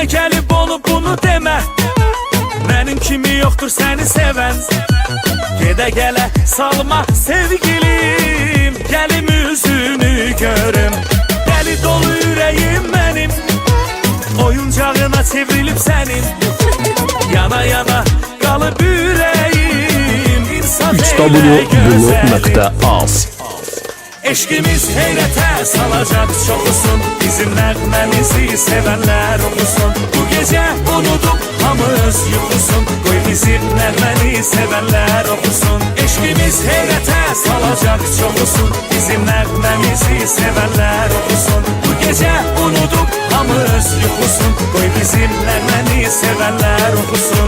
Mənə gəlib olub bunu demə Mənim kimi yoxdur səni sevən Gedə gələ salma sevgilim. Gəlim üzünü görüm. Dəli dolu ürəyim mənim Oyuncağına çevrilib sənin Yana yana qalıb ürəyim İnsan elə gözəl Eşkimiz heyrete salacak çok olsun Bizim nəğməmizi sevenler okusun Bu gece unutup hamız yuxusun Qoy bizim nəğməni sevenler okusun Eşkimiz heyrete salacak çok olsun Bizim nəğməmizi sevenler okusun Bu gece unutup hamız yuxusun Qoy bizim nəğməni sevenler okusun